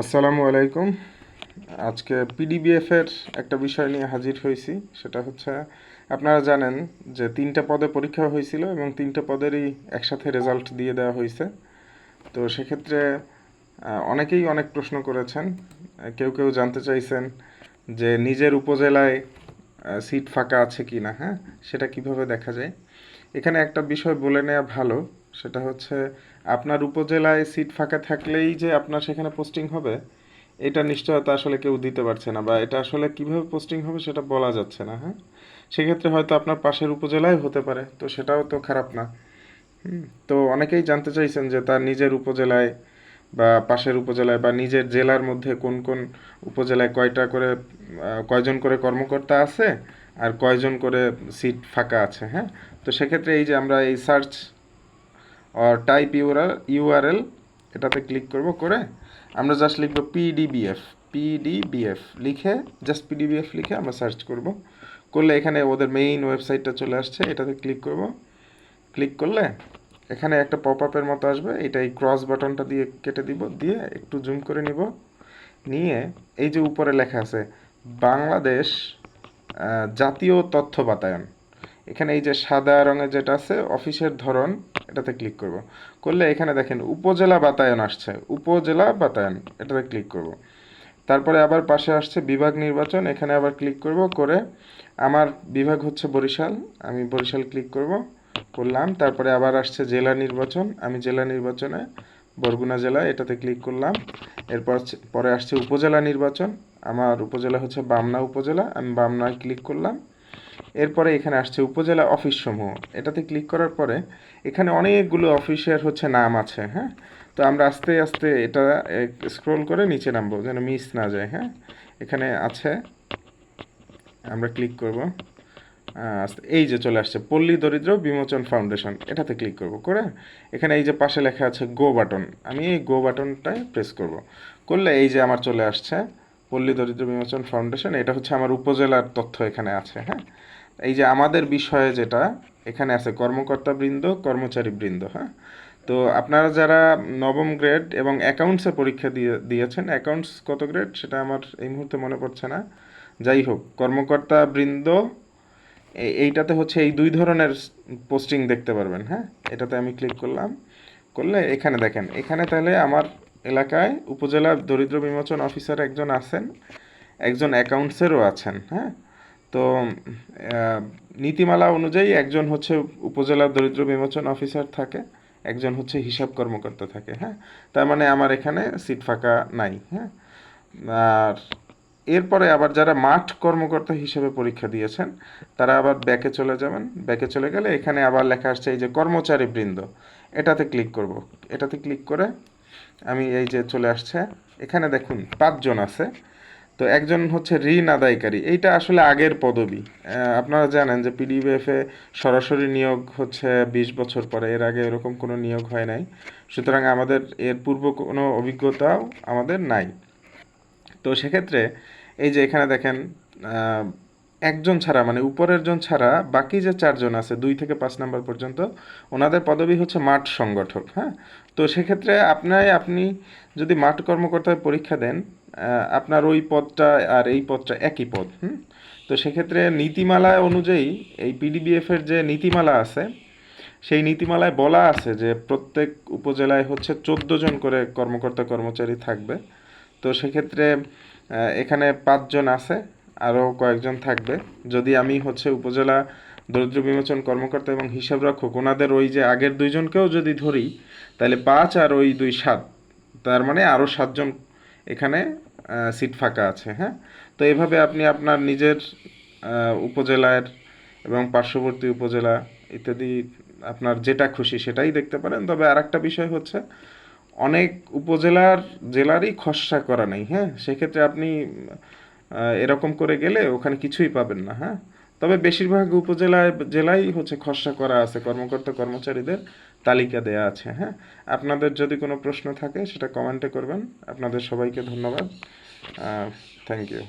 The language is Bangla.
আসসালামু আলাইকুম। আজকে পিডিবিএফের একটা বিষয় নিয়ে হাজির হয়েছি। সেটা হচ্ছে, আপনারা জানেন যে তিনটা পদে পরীক্ষা হয়েছিল এবং তিনটা পদেরই একসাথে রেজাল্ট দিয়ে দেওয়া হয়েছে। তো সেক্ষেত্রে অনেকেই অনেক প্রশ্ন করেছেন। কেউ কেউ জানতে চাইছেন যে নিজের উপজেলায় সিট ফাঁকা আছে কি না হ্যাঁ? সেটা কীভাবে দেখা যায়? এখানে একটা বিষয় বলে নেওয়া ভালো। সেটা হচ্ছে আপনার উপজেলায় সিট ফাঁকা থাকলেই যে আপনার সেখানে পোস্টিং হবে, এটা নিশ্চয়তা আসলে কেউ দিতে পারছে না বা এটা আসলে কীভাবে পোস্টিং হবে সেটা বলা যাচ্ছে না হ্যাঁ? সেক্ষেত্রে হয়তো আপনার পাশের উপজেলায় হতে পারে, তো সেটাও তো খারাপ না। তো অনেকেই জানতে চাইছেন যে তার নিজের উপজেলায় বা পাশের উপজেলায় বা নিজের জেলার মধ্যে কোন কোন উপজেলায় কয়টা করে কয়জন করে কর্মকর্তা আছে আর কয়জন করে সিট ফাঁকা আছে হ্যাঁ? তো সেক্ষেত্রে এই যে আমরা এই সার্চ আর টাইপ ইউআর ইউআরএল এটাতে ক্লিক করব করে আমরা জাস্ট লিখব পিডিবিএফ পিডিবিএফ লিখে জাস্ট পিডিবিএফ লিখে আমরা সার্চ করব। করলে এখানে ওদের মেইন ওয়েবসাইটটা চলে আসছে, এটাতে ক্লিক করব। ক্লিক করলে এখানে একটা পপ আপের মতো আসবে, এটা এই ক্রস বাটনটা দিয়ে কেটে দিব, দিয়ে একটু জুম করে নিব। নিয়ে এই যে উপরে লেখা আছে, বাংলাদেশ জাতীয় তথ্য বাতায়ন। এখানে এই যে সাদা রঙের যেটা আছে, অফিসের ধরন, এটাতে ক্লিক করব। করলে এখানে দেখেন উপজেলা বাতায়ন আসছে, উপজেলা বাতায়ন, এটাতে ক্লিক করব। তারপরে আবার পাশে আসছে বিভাগ নির্বাচন, এখানে আবার ক্লিক করব, করে আমার বিভাগ হচ্ছে বরিশাল, আমি বরিশাল ক্লিক করব, করলাম। তারপরে আবার আসছে জেলা নির্বাচন, আমি জেলা নির্বাচনে, বরগুনা জেলা, এটাতে ক্লিক করলাম। এরপর পরে আসছে উপজেলা নির্বাচন, আমার উপজেলা হচ্ছে বামনা উপজেলা, আমি বামনায় ক্লিক করলাম। এরপরে এখানে আসছে উপজেলা অফিস সমূহ এটাতে ক্লিক করার পরে এখানে অনেকগুলো অফিসের হচ্ছে নাম আছে হ্যাঁ? তো আমরা আস্তে আস্তে এটা স্ক্রোল করে নিচে নামবো, যেন মিস না যায় হ্যাঁ? এখানে আছে, আমরা ক্লিক করব। এই যে চলে আসছে, পল্লী দরিদ্র বিমোচন ফাউন্ডেশন এটাতে ক্লিক করব, করে এখানে এই যে পাশে লেখা আছে গো বাটন আমি এই গো বাটনটায় প্রেস করব। করলে এই যে আমার চলে আসছে, পল্লী দরিদ্র বিমোচন ফাউন্ডেশন এটা হচ্ছে আমার উপজেলার তথ্য এখানে আছে হ্যাঁ? এই যে আমাদের বিষয়ে যেটা এখানে আছে কর্মকর্তা বৃন্দ কর্মচারী বৃন্দ হ্যাঁ? তো আপনারা যারা নবম গ্রেড এবং অ্যাকাউন্টসে পরীক্ষা দিয়ে, দিয়েছেন অ্যাকাউন্টস কত গ্রেড সেটা আমার এই মুহূর্তে মনে পড়ছে না। যাই হোক কর্মকর্তা বৃন্দ এইটাতে হচ্ছে এই দুই ধরনের পোস্টিং দেখতে পারবেন হ্যাঁ? এটাতে আমি ক্লিক করলাম। করলে এখানে দেখেন, এখানে তাহলে আমার এলাকায় উপজেলা দরিদ্র বিমোচন অফিসার একজন আছেন, একজন অ্যাকাউন্টসেরও আছেন হ্যাঁ? তো নীতিমালা অনুযায়ী একজন হচ্ছে উপজেলা দরিদ্র বিমোচন অফিসার থাকে, একজন হচ্ছে হিসাব কর্মকর্তা থাকে হ্যাঁ? তার মানে আমার এখানে সিট ফাঁকা নাই হ্যাঁ? আর এরপরে আবার যারা মাঠ কর্মকর্তা হিসেবে পরীক্ষা দিয়েছেন, তারা আবার ব্যাকে চলে যাবেন। ব্যাকে চলে গেলে এখানে আবার লেখা আসছে এই যে কর্মচারী বৃন্দ এটাতে ক্লিক করব। এটাতে ক্লিক করে আমি এই যে চলে আসছে, এখানে দেখুন পাঁচজন আছে। তো একজন হচ্ছে ঋণ আদায়কারী, এইটা আসলে আগের পদবি। আপনারা জানেন যে পিডিবিএফ সরাসরি নিয়োগ হচ্ছে বিশ বছর পরে, এর আগে এরকম কোনো নিয়োগ হয় নাই। সুতরাং আমাদের এর পূর্ব কোনো অভিজ্ঞতাও আমাদের নাই। তো সেক্ষেত্রে এই যে এখানে দেখেন একজন ছাড়া মানে উপরের জন ছাড়া বাকি যে চারজন আছে, দুই থেকে পাঁচ নাম্বার পর্যন্ত, ওনাদের পদবি হচ্ছে মাঠ সংগঠক হ্যাঁ? তো সেক্ষেত্রে আপনাই, আপনি যদি মাঠ কর্মকর্তায় পরীক্ষা দেন আপনার ওই পদটা আর এই পদটা একই পদ, হুম? তো সেক্ষেত্রে নীতিমালা অনুযায়ী এই পিডিবিএফ এর যে নীতিমালা আছে, সেই নীতিমালায় বলা আছে যে প্রত্যেক উপজেলায় হচ্ছে চোদ্দ জন করে কর্মকর্তা কর্মচারী থাকবে। তো সেক্ষেত্রে এখানে পাঁচজন আছে আরও কয়েকজন থাকবে। যদি আমি হচ্ছে উপজেলা দরিদ্র বিমোচন কর্মকর্তা এবং হিসাব রক্ষক, ওনাদের ওই যে আগের দুইজনকেও যদি ধরি, তাহলে পাঁচ আর ওই দুই সাত, তার মানে আরও সাতজন এখানে সিট ফাঁকা আছে হ্যাঁ? তো এভাবে আপনি আপনার নিজের উপজেলার এবং পার্শ্ববর্তী উপজেলা ইত্যাদি আপনার যেটা খুশি সেটাই দেখতে পারেন। তবে আর একটা বিষয় হচ্ছে, অনেক উপজেলার জেলারই খসড়া করা নেই হ্যাঁ? সেক্ষেত্রে আপনি এরকম করে গেলে ওখানে কিছুই পাবেন না হ্যাঁ? তবে বেশিরভাগ উপজেলায় জেলাই হচ্ছে খসড়া করা আছে, কর্মকর্তা, কর্মচারীদের তালিকা দেয়া আছে হ্যাঁ? আপনাদের যদি কোনো প্রশ্ন থাকে সেটা কমেন্টে করবেন। আপনাদের সবাইকে ধন্যবাদ। Thank you